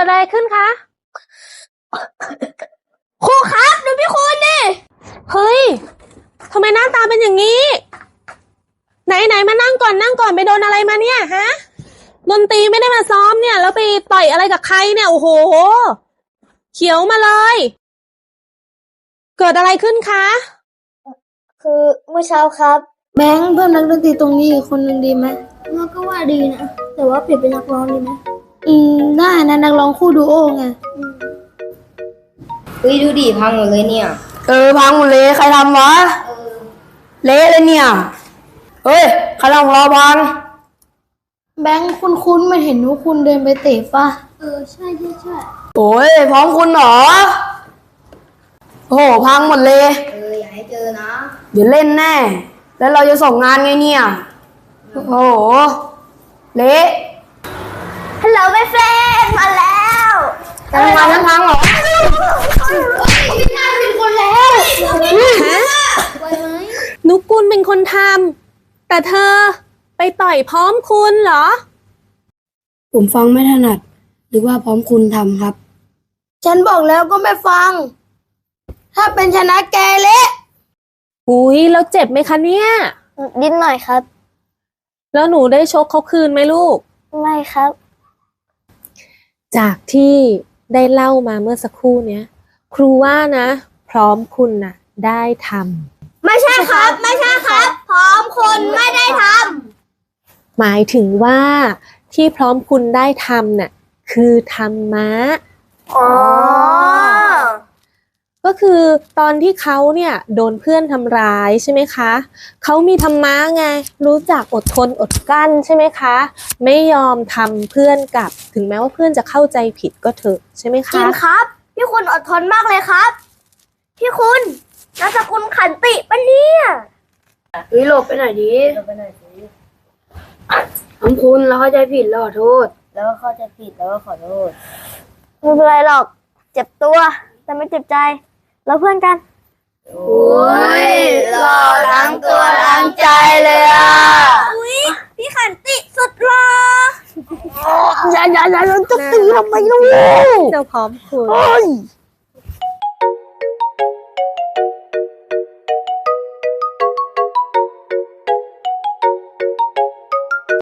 อะไรขึ้นคะ ครูครับดูพี่คุณดิเฮ้ยทำไมหน้าตาเป็นอย่างนี้ ไหนไหนมานั่งก่อนนั่งก่อนไปโดนอะไรมาเนี่ยฮะดนตรีไม่ได้มาซ้อมเนี่ย แล้วไปต่อยอะไรกับใครเนี่ยโอ้โห เขียวมาเลย เกิดอะไรขึ้นคะ คือเมื่อเช้าครับ แบงค์เพิ่มนักดนตรีตรงนี้อีกคนหนึ่งดีไหมมันก็ว่าดีนะ แต่ว่าเปลี่ยนเป็นนักร้องดีไหม อืมได้นะนักร้องคู่ดูโอไงเฮ้ยดูดิพังหมดเลยเนี่ย เออพังหมดเลยใครทำวะเละเลยเนี่ย เฮ้ยใครทำของเราพัง แบงค์คุณคุ้นๆมาเห็นว่าคุณเดินไปเตะป่ะ เออ ใช่ใช่ใช่โอ้ยพร้อมคุณเหรอ โอ้โหพังหมดเลย เอออย่าให้เจอนะ เดี๋ยวเล่นแน่ แล้วเราจะส่งงานไงเนี่ย โอ้โห เละ ฮัลโหลแม่เฟรนมาแล้วทำงานทั้งพังหรอพี่นาเป็นคนแล้วฮะนุกกุลเป็นคนทำแต่เธอไปต่อยพร้อมคุณเหรอ ผมฟังไม่ถนัด หรือว่าพร้อมคุณทำครับ ฉันบอกแล้วก็ไม่ฟัง ถ้าเป็นชนะแกเละอุ้ยแล้วเจ็บไหมคะเนี่ยนิดหน่อยครับ แล้วหนูได้ชกเขาคืนไหมลูก ไม่ครับ จากที่ได้เล่ามาเมื่อสักครู่เนี้ย ครูว่านะ พร้อมคุณน่ะ ได้ทไม่ใช่ครับ ไม่ใช่ครับ พร้อมคนไม่ได้ทำหมายถึงว่าที่พร้อมคุณได้ทำน่ะคือธรรมะำอ๋อ ก็คือตอนที่เขาเนี่ยโดนเพื่อนทำร้ายใช่ไหมคะ เขามีธรรมะไงรู้จักอดทนอดกลั้นใช่ไหมคะ ไม่ยอมทำเพื่อนกลับ ถึงแม้ว่าเพื่อนจะเข้าใจผิดก็เถอะใช่ไหมจริคะงครับ พี่คุณอดทนมากเลยครับ พี่คุณนามสกุลขันติปะเนี่ยเฮ้ยหลบไปหน่อยดิเราไปหน่อยสิทำคุณแล้วเข้าใจผิดแล้วขอโทษ แล้วก็เข้าใจผิดแล้วก็ขอโทษ ไม่เป็นไรหรอก เจ็บตัว แต่ไม่เจ็บใจ เราเพื่อนกันโอ้ยหล่อทั้งตัวทั้งใจเลยอะอุ้ยพี่ขันติสุดหล่ออย่าอย่าอย่าจะตีทำไมลูกเจ้าพร้อมคุณเฮ้ย